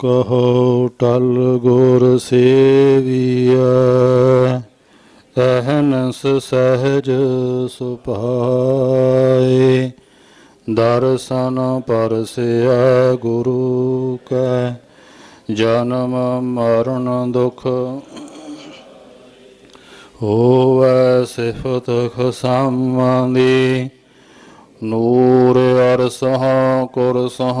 ਕਹੋ ਟਲ ਗੁਰ ਸੇਵੀਐ, ਅਹਨਸ ਸਹਜ ਸੁਭਾਏ। ਦਰਸ਼ਨ ਪਰਸਿਆ ਗੁਰੂ ਕੈ, ਜਨਮ ਮਰਨ ਦੁਖ ਹੋਵੈ ਸਿਫਤ ਖਸਮਾਂਦੀ। ਨੂਰ ਅਰਸਹ ਕੁਰਸਹ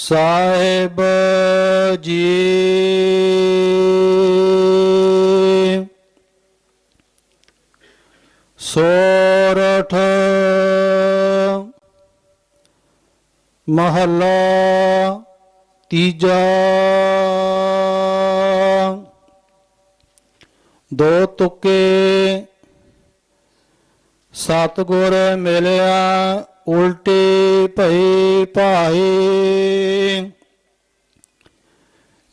ਸਾਹਿਬ ਜੀ ਸੋਰਠ ਮਹਲਾ ਤੀਜਾ ਦੋ ਤੁਕੇ ਸਤਗੁਰ ਮਿਲਿਆ ਉਲਟੇ ਭਈ ਭਾਏ।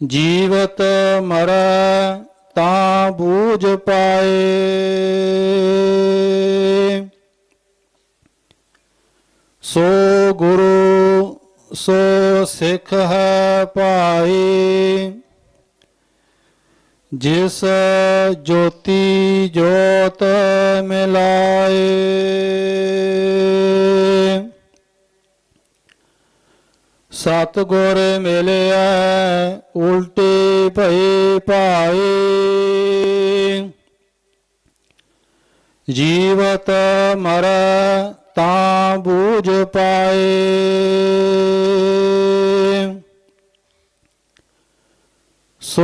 ਜੀਵਤ ਮਰੈ ਤਾਂ ਬੂਝ ਪਾਏ। ਸੋ ਗੁਰੂ, ਸੋ ਸਿੱਖ ਹੈ ਭਾਈ ਜਿਸ ਜੋਤੀ ਜੋਤ ਮਿਲਾਏ। ਸਤਗੁਰ ਮਿਲਿਆ, ਉਲਟੇ ਭਏ ਭਾਏ ਜੀਵਤ ਮਰੈ ਤਾਂ ਬੂਝ ਪਾਏ। ਸੋ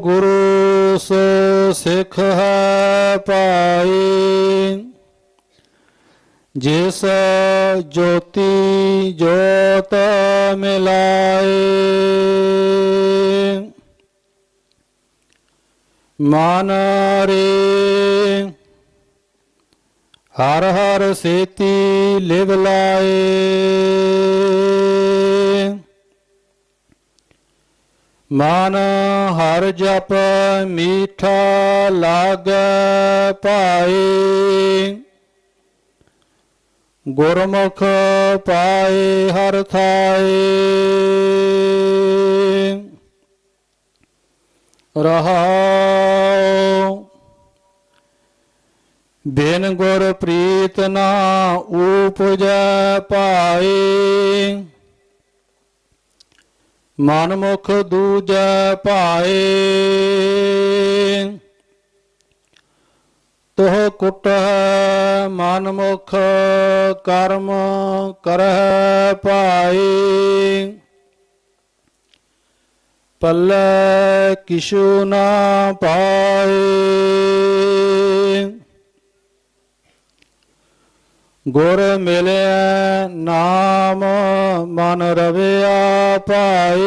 ਗੁਰੂ ਸੋ ਸਿੱਖ ਹੈ ਪਾਈ ਜਿਸ ਜੋਤੀ ਜੋਤ ਮਿਲਾਏ, ਮਨ ਰੇ, ਹਰ ਹਰ ਸੇਤੀ ਲਿਵ ਲਾਏ। ਮਨ ਹਰ ਜਪ ਮੀਠਾ ਲਾਗੈ ਪਾਏ। ਗੁਰਮੁਖ ਪਾਏ ਹਰ ਥਾਏ। ਰਹਾਉ। ਬਿਨ ਗੁਰ ਪ੍ਰੀਤ ਨਾ ਊਪਜੈ ਪਾਏ। ਮਨ ਮੁਖ ਦੂਜੈ ਪਾਏ। ਤੋਹ ਕੁਟ ਹੈ ਮਨ ਮੁਖ ਕਰਮ ਕਰਹਿ ਪਾਏ ਪੱਲੇ ਕਿਛੂ ਨਾ ਪਾਏ। ਗੁਰ ਮਿਲਿਆ ਨਾਮ ਮਨ ਰਵਿਆ ਪਾਏ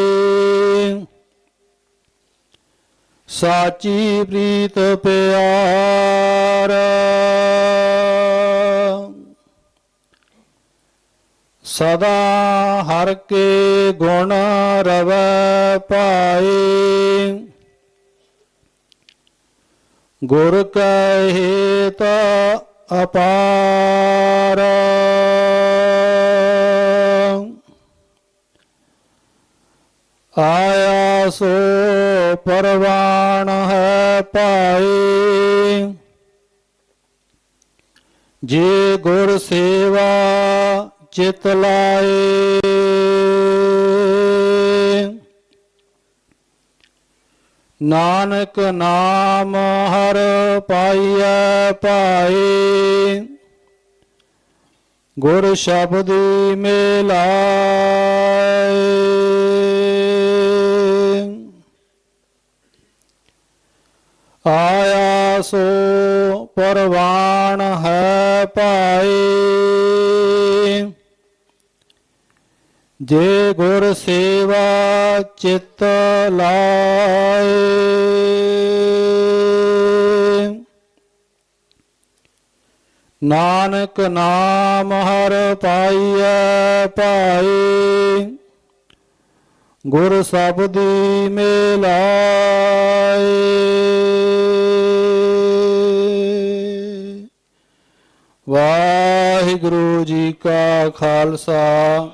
ਸਾਚੀ ਪ੍ਰੀਤ ਪਿਆਰ। ਸਦਾ ਹਰ ਕੇ ਗੁਣ ਰਵੈ ਪਾਏ ਗੁਰ ਕੈ ਹੇਤ ਅਪਾਰ। ਆਇਆ ਸੋ ਪਰਵਾਣ ਹੈ ਪਾਏ ਜੇ ਗੁਰ ਸੇਵਾ ਚਿਤ ਲਾਏ, ਨਾਨਕ ਨਾਮ ਹਰ ਪਾਈਐ ਪਾਏ ਗੁਰ ਸ਼ਬਦੀ ਮਿਲਾਏ। ਆਇਆ ਸੋ ਪਰਵਾਨ ਹੈ ਪਾਏ ਜੇ ਗੁਰ ਸੇਵਾ ਚਿਤ ਲਾਏ। ਨਾਨਕ ਨਾਮ ਹਰ ਪਾਈਐ ਭਾਈ। ਗੁਰ ਸਬਦੀ ਮਿਲਾਏ। ਵਾਹਿਗੁਰੂ ਜੀ ਕਾ ਖਾਲਸਾ।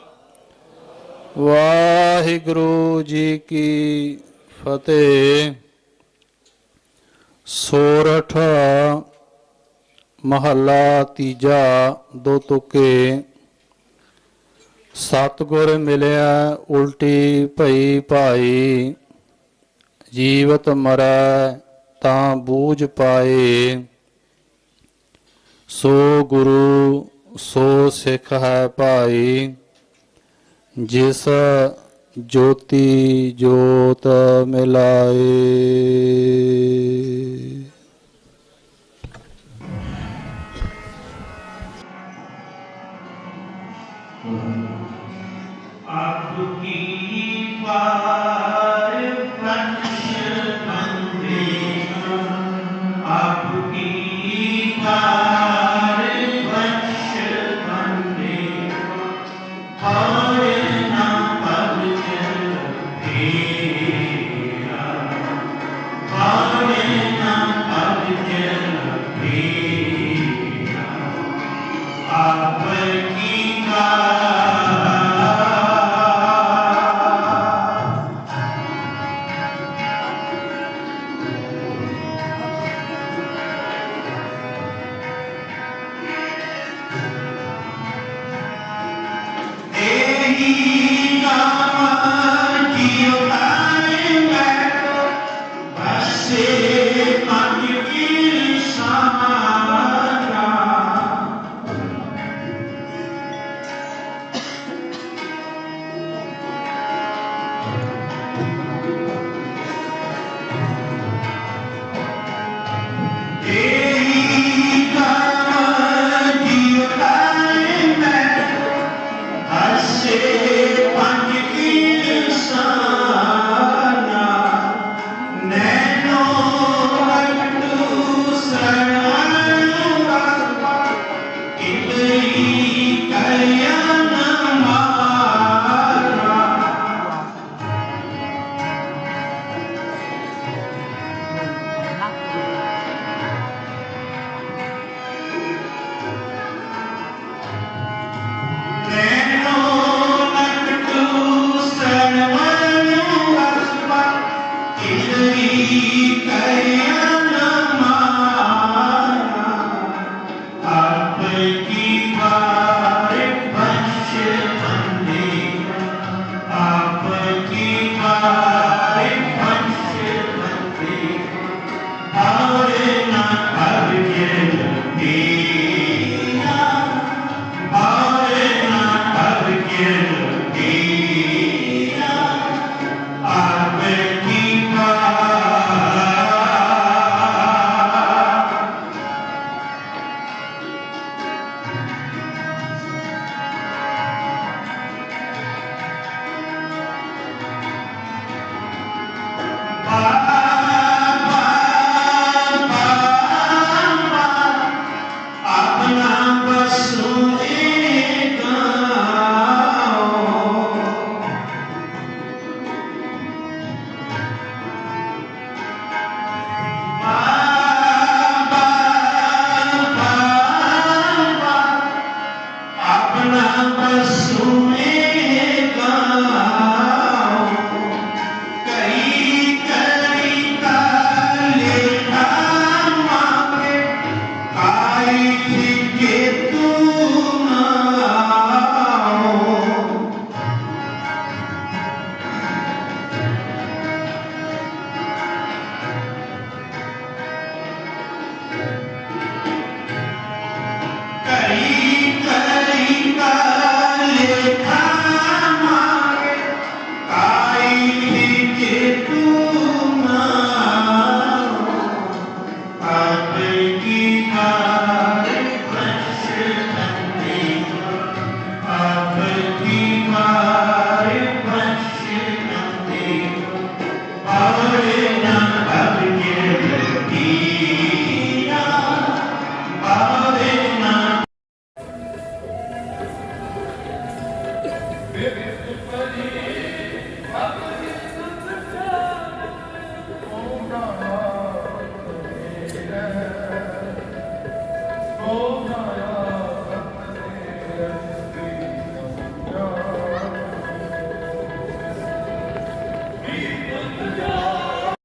ਵਾਹਿਗੁਰੂ ਜੀ ਕੀ ਫਤਿਹ। ਸੋਰਠ ਮਹੱਲਾ ਤੀਜਾ, ਦੋ ਤੁਕੇ। ਸਤਗੁਰ ਮਿਲਿਆ, ਉਲਟੀ ਭਈ ਭਾਈ। ਜੀਵਤ ਮਰੈ, ਤਾਂ ਬੂਝ ਪਾਏ। ਸੋ ਗੁਰੂ, ਸੋ ਸਿੱਖ ਹੈ ਭਾਈ। ਜਿਸ ਜੋਤੀ ਜੋਤ ਮਿਲਾਏ।